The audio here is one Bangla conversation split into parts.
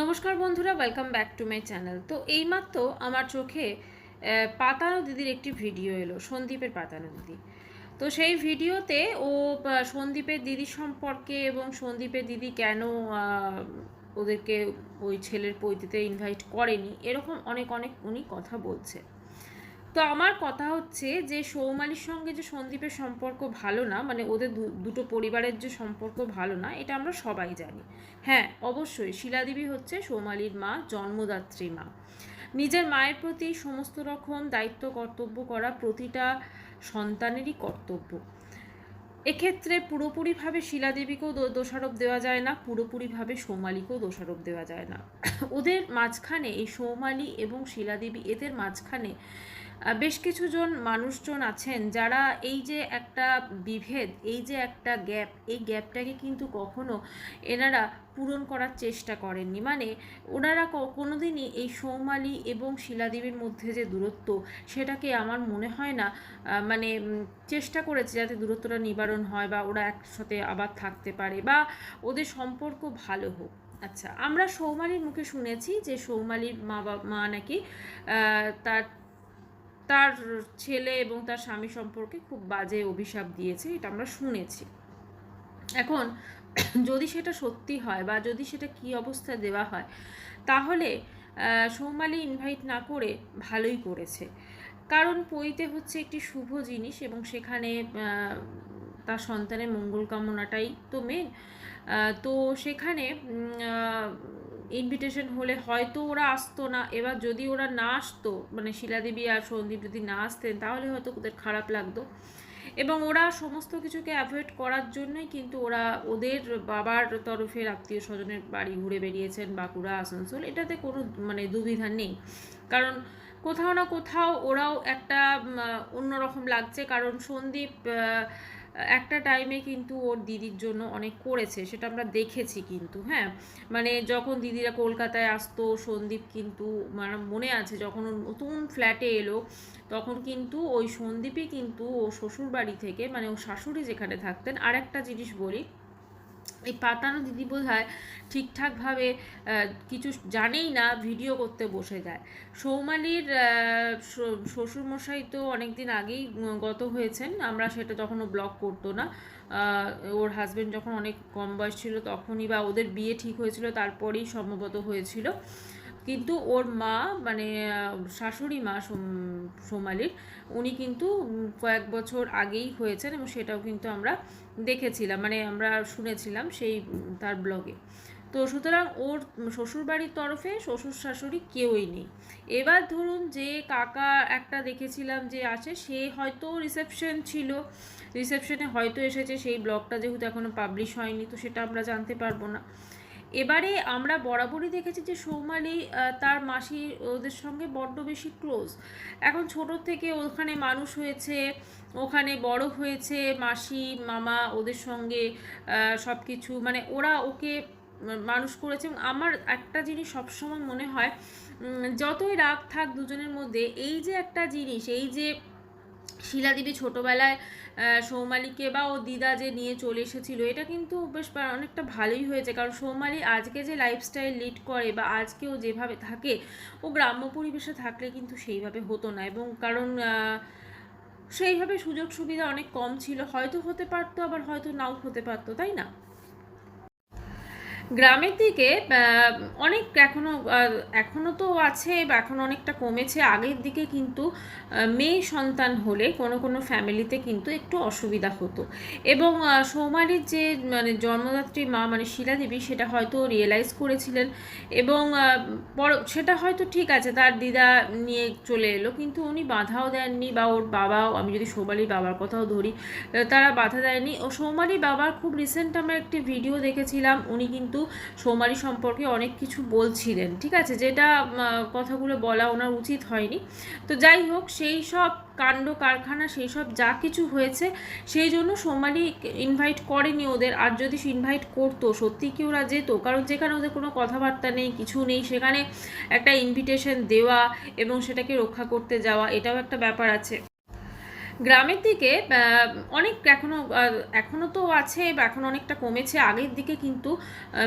নমস্কার বন্ধুরা welcome back to my channel তো এইমাত্র আমার চোখে পাতানো দিদির একটি ভিডিও এলো, সন্দীপের পাতানো দিদি। তো সেই ভিডিওতে ও সন্দীপের দিদি সম্পর্কে এবং সন্দীপের দিদি কেন ওদেরকে ওই ছেলের পৈতিতে ইনভাইট করেনি, এরকম অনেক অনেক উনি কথা বলছে। তো আমার কথা হচ্ছে যে সৌমালির সঙ্গে যে সন্দীপের সম্পর্ক ভালো না মানে ওদের দুটো পরিবারের যে সম্পর্ক ভালো না, এটা আমরা সবাই জানি। হ্যাঁ অবশ্যই শিলাদেবী হচ্ছে সৌমালির মা, জন্মদাত্রী মা। নিজের মায়ের প্রতি সমস্ত রকম দায়িত্ব, কর্তব্য করা প্রতিটা সন্তানেরই কর্তব্য। এক্ষেত্রে পুরোপুরিভাবে শিলাদেবীকেও দোষারোপ দেওয়া যায় না, পুরোপুরিভাবে সৌমালিকেও দোষারোপ দেওয়া যায় না। ওদের মাঝখানে এই সৌমালি এবং শিলাদেবী, এদের মাঝখানে বেশ কিছুজন মানুষজন আছেন যারা এই যে একটা বিভেদ, এই যে একটা গ্যাপ, এই গ্যাপটাকে কিন্তু কখনো এনারা পূরণ করার চেষ্টা করেননি। মানে ওনারা ক- কোনোদিনই এই সৌমালি এবং শিলাদেবীর মধ্যে যে দূরত্ব, সেটাকে আমার মনে হয় না মানে চেষ্টা করেছে যাতে দূরত্বটা নিবারণ হয় বা ওরা একসাথে আবার থাকতে পারে বা ওদের সম্পর্ক ভালো হোক। আচ্ছা আমরা সৌমালির মুখে শুনেছি যে সৌমালির মা বাবা মা নাকি তার তার ছেলে এবং তার স্বামী সম্পর্কে খুব বাজে অভিশাপ দিয়েছে, এটা আমরা শুনেছি। এখন, যদি সেটা সত্যি হয় বা যদি সেটা কি অবস্থায় দেওয়া হয়, তাহলে সৌমালি ইনভাইট না করে ভালোই করেছে। কারণ পইতে হচ্ছে একটি শুভ জিনিস এবং সেখানে তার সন্তানের মঙ্গল কামনাটাই তো মেন তো সেখানে ইনভিটেশন হলে হয়তো ওরা আসতো না। এবার যদি ওরা না আসতো মানে শিলাদেবী আর সন্দীপ যদি না আসতেন, তাহলে হয়তো ওদের খারাপ লাগতো। এবং ওরা সমস্ত কিছুকে অ্যাভয়েড করার জন্যই কিন্তু ওরা ওদের বাবার তরফের আত্মীয় স্বজনের বাড়ি ঘুরে বেরিয়েছেন বাঁকুড়া, আসানসোল। এটাতে কোনো মানে দুবিধা নেই। কারণ কোথাও না কোথাও ওরাও একটা অন্যরকম লাগছে। কারণ সন্দীপ একটা টাইমে কিন্তু ওর দিদির জন্য অনেক করেছে, সেটা আমরা দেখেছি কিন্তু হ্যাঁ? মানে যখন দিদিরা কলকাতায় আসতো, সন্দীপ কিন্তু মানে মনে আছে যখন নতুন ফ্ল্যাটে এলো, তখন কিন্তু ওই সন্দীপই কিন্তু ও শ্বশুর বাড়ি থেকে মানে ও শাশুড়ি যেখানে থাকতেন আর একটা জিনিস বলি এই পাতানো দিদি বোধ হয় ঠিকঠাকভাবে কিছু জানেই না, ভিডিও করতে বসে যায়। সৌমালির শ্বশুরমশাই তো অনেক দিন আগেই গত হয়েছেন। আমরা সেটা তখনও ব্লগ করতো না। ওর হাজবেন্ড যখন অনেক কম বয়স ছিল, তখনই বা ওদের বিয়ে ঠিক হয়েছিল, তারপরেই সম্ভবত হয়েছিল। কিন্তু ওর মা মানে শাশুড়ি মা সোমালির, উনি কিন্তু কয়েক বছর আগেই হয়েছেন এবং সেটাও কিন্তু আমরা দেখেছিলাম মানে আমরা শুনেছিলাম সেই তার ব্লগে। তো সুতরাং ওর শ্বশুরবাড়ির তরফে শ্বশুর শাশুড়ি কেউই নেই। এবার ধরুন যে কাকা একটা দেখেছিলাম যে আছে, সে হয়তো রিসেপশন ছিল। রিসেপশনে হয়তো এসেছে, সেই ব্লগটা যেহেতু এখনও পাবলিশ হয়নি, তো সেটা আমরা জানতে পারব না। এবারে আমরা বরাবরই দেখেছি যে সৌমালি তার মাসি ওদের সঙ্গে বড্ড বেশি ক্লোজ এখন ছোট থেকে ওখানে মানুষ হয়েছে, ওখানে বড় হয়েছে, মাসি, মামা ওদের সঙ্গে সব কিছু মানে ওরা ওকে মানুষ করেছে এবং আমার একটা জিনিস সবসময় মনে হয় যতই রাগ থাক দুজনের মধ্যে, এই যে একটা জিনিস, এই যে শিলাদেবী ছোটোবেলায় সৌমালিকে বা ও দিদা যে নিয়ে চলে এসেছিল, এটা কিন্তু বেশ অনেকটা ভালোই হয়েছে। কারণ সৌমালি আজকে যে লাইফস্টাইল লিড করে বা আজকে ও যেভাবে থাকে, ও গ্রাম্য পরিবেশে থাকলে কিন্তু সেইভাবে হতো না। এবং কারণ সেইভাবে সুযোগ সুবিধা অনেক কম ছিল। হয়তো হতে পারতো, আবার হয়তো নাও হতে পারতো, তাই না? গ্রামের দিকে অনেক এখনও আহ, এখনও তো আছে বা এখন অনেকটা কমেছে। আগের দিকে কিন্তু মেয়ে সন্তান হলে কোনো কোনো ফ্যামিলিতে কিন্তু একটু অসুবিধা হতো। এবং আহ, সৌমালির যে মানে জন্মদাত্রী মা মানে শিলাদেবী সেটা হয়তো রিয়েলাইজ করেছিলেন। এবং বড় সেটা হয়তো ঠিক আছে তার দিদা নিয়ে চলে এলো কিন্তু উনি বাধাও দেননি বা ওর বাবাও আমি যদি সৌমালির বাবার কথাও ধরি তারা বাধা দেয়নি। ও সৌমালি বাবার খুব রিসেন্ট আমরা একটি ভিডিও দেখেছিলাম উনি কিন্তু সৌমালি সম্পর্কে অনেক কিছু বলছিলেন, ঠিক আছে? যেটা কথাগুলো বলা ওনার উচিত হয়নি। তো যাই হোক, সেই সব কাণ্ড, কারখানা, সেই সব যা কিছু হয়েছে, সেই জন্য সোমালি ইনভাইট করেনি ওদের। আর যদি ইনভাইট করতো, সত্যি কি ওরা যেত? কারণ যেখানে ওদের কোনো কথাবার্তা নেই, কিছু নেই, সেখানে একটা ইনভিটেশন দেওয়া এবং সেটাকে রক্ষা করতে যাওয়া, এটাও একটা ব্যাপার আছে। গ্রামের দিকে অনেক এখনও আহ, এখনও তো আছে বা এখন অনেকটা কমেছে। আগের দিকে কিন্তু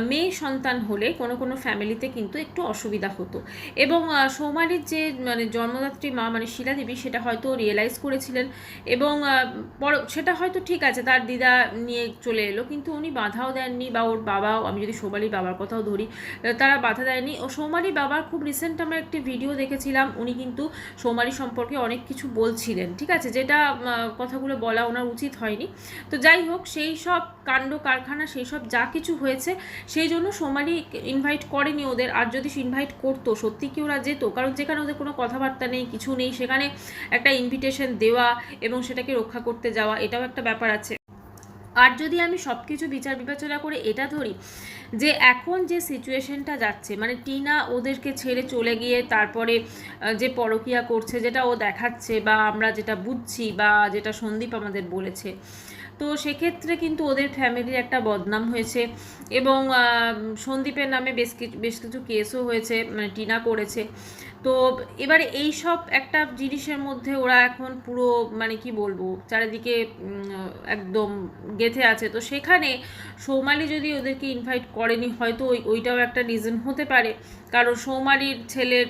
মেয়ে সন্তান হলে কোনো কোনো ফ্যামিলিতে কিন্তু একটু অসুবিধা হতো। এবং আহ, সৌমালির যে মানে জন্মদাত্রী মা মানে শিলা দেবী সেটা হয়তো রিয়েলাইজ করেছিলেন। এবং পর- সেটা হয়তো ঠিক আছে তার দিদা নিয়ে চলে এলো কিন্তু উনি বাধাও দেননি বা ওর বাবাও আমি যদি সৌমালির বাবার কথাও ধরি তারা বাধা দেয়নি। ও সৌমালি বাবার খুব রিসেন্ট আমরা একটি ভিডিও দেখেছিলাম উনি কিন্তু সৌমালি সম্পর্কে অনেক কিছু বলছিলেন ঠিক আছে? যেটা কথাগুলো বলা ওনার উচিত হয়নি। তো যাই হোক, সেই সব কাণ্ড, কারখানা, সেই সব যা কিছু হয়েছে, সেই জন্য সোমালি ইনভাইট করেনি ওদের। আর যদি ইনভাইট করতো, সত্যি কি ওরা যেত? কারণ যেখানে ওদের কোনো কথাবার্তা নেই, কিছু নেই, সেখানে একটা ইনভিটেশন দেওয়া এবং সেটাকে রক্ষা করতে যাওয়া, এটাও একটা ব্যাপার আছে। আর যদি আমি সব কিছু বিচার বিবেচনা করে এটা ধরি, যে এখন যে সিচুয়েশনটা যাচ্ছে মানে টিনা ওদেরকে ছেড়ে চলে গিয়ে তারপরে যে পরকিয়া করছে, যেটা ও দেখাচ্ছে বা আমরা যেটা বুঝছি বা যেটা সন্দীপ আমাদের বলেছে, তো সেক্ষেত্রে কিন্তু ওদের ফ্যামিলির একটা বদনাম হয়েছে এবং সন্দীপের নামে বেশ কিছু বেশ কিছু কেসও হয়েছে মানে টিনা করেছে। তো এবারে এই সব একটা জিনিসের মধ্যে ওরা এখন পুরো মানে কি বলব, চারিদিকে একদম গেথে আছে। তো সেখানে সৌমালি যদি ওদেরকে ইনভাইট করেনি, হয়তো ওই, ওইটাও একটা রিজন হতে পারে। কারণ সৌমালির ছেলের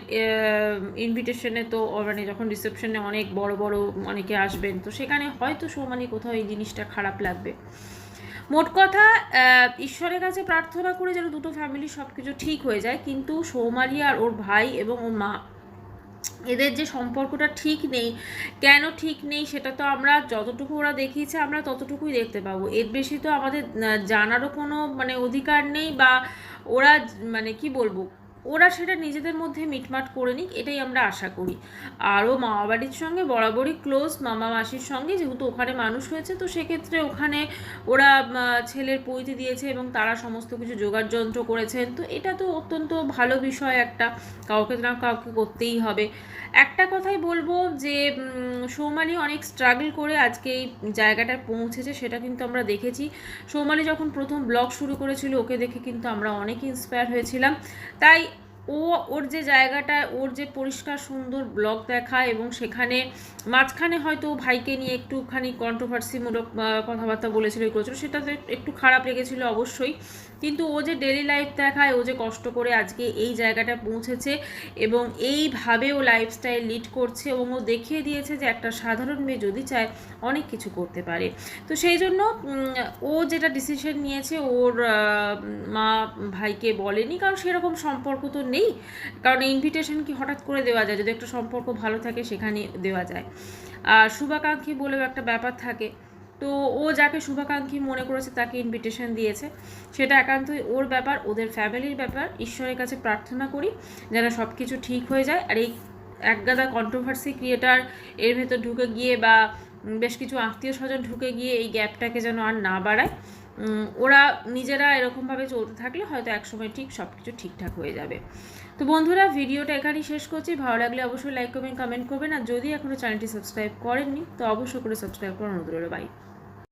ইনভিটেশনে তো মানে যখন রিসেপশনে অনেক বড় বড় অনেকে আসবেন, তো সেখানে হয়তো সৌমালি কোথাও এই জিনিসটা খারাপ লাগবে। মোট কথা ঈশ্বরের কাছে প্রার্থনা করে যেন দুটো ফ্যামিলি সব কিছু ঠিক হয়ে যায়, কিন্তু সৌমালি আর ওর ভাই এবং ওর মা, এদের যে সম্পর্কটা ঠিক নেই, কেন ঠিক নেই সেটা তো আমরা যতটুকু ওরা দেখিয়েছে, আমরা ততটুকুই দেখতে পাবো। এর বেশি তো আমাদের জানারও কোনো মানে অধিকার নেই বা ওরা মানে কি বলব ওরা সেটা নিজেদের মধ্যে মিটমাট করে নিক, এটাই আমরা আশা করি। আরও মামা বাড়ির সঙ্গে বরাবরই ক্লোজ মামা মাসির সঙ্গে, যেহেতু ওখানে মানুষ হয়েছে, তো সেক্ষেত্রে ওখানে ওরা ছেলের পৈতে দিয়েছে এবং তারা সমস্ত কিছু জোগাড় যন্ত্র করেছেন। তো এটা তো অত্যন্ত ভালো বিষয় একটা, কাউকে না কাউকে করতেই হবে। একটা কথাই বলব যে সৌমালি অনেক স্ট্রাগল করে আজকে এই জায়গাটায় পৌঁছেছে, সেটা কিন্তু আমরা দেখেছি। সৌমালি যখন প্রথম ব্লগ শুরু করেছিল, ওকে দেখে কিন্তু আমরা অনেক ইন্সপায়ার হয়েছিলাম। তাই ও ওর যে জায়গাটা ওর যে পরিষ্কার সুন্দর ব্লগ দেখা এবং সেখানে মাঝখানে হয়তো ভাইকে নিয়ে একটুখানি কন্ট্রোভার্সিমূলক কথাবার্তা বলেছিল, এই করেছিল সেটা তো একটু খারাপ লেগেছিল অবশ্যই। কিন্তু ও যে ডেলি লাইফ দেখায়, ও যে কষ্ট করে আজকে এই জায়গাটা পৌঁছেছে এবং এইভাবে ও লাইফস্টাইল লিড করছে এবং ও দেখিয়ে দিয়েছে যে একটা সাধারণ মেয়ে যদি চায়, অনেক কিছু করতে পারে। তো সেই জন্য ও যেটা ডিসিশন নিয়েছে, ওর মা ভাইকে বলেনি, কারণ সেরকম সম্পর্ক তো নেই। কারণ ইনভিটেশন কি হঠাৎ করে দেওয়া যায়? যদি একটা সম্পর্ক ভালো থাকে, সেখানে দেওয়া যায়। আর শুভাকাঙ্ক্ষী বলেও একটা ব্যাপার থাকে। তো ও যাকে শুভাকাঙ্ক্ষী মনে করেছে, তাকে ইনভিটেশন দিয়েছে। সেটা একান্তই ওর ব্যাপার, ওদের ফ্যামিলির ব্যাপার। ঈশ্বরের কাছে প্রার্থনা করি যেন সব কিছু ঠিক হয়ে যায়। আর এই একগাদা কন্ট্রোভার্সি ক্রিয়েটার এর ভেতর ঢুকে গিয়ে বা বেশ কিছু আত্মীয় স্বজন ঢুকে গিয়ে এই গ্যাপটাকে যেন আর না বাড়ায়। ওরা নিজেরা এরকমভাবে চলতে থাকলে হয়তো একসময় ঠিক সব কিছু ঠিকঠাক হয়ে যাবে। তো বন্ধুরা, ভিডিওটা এখানেই শেষ করছি। ভালো লাগলে অবশ্যই লাইক করবেন কমেন্ট করবেন। আর যদি এখনও চ্যানেলটি সাবস্ক্রাইব করেননি, তো অবশ্যই করে সাবস্ক্রাইব করার অনুরোধ বাই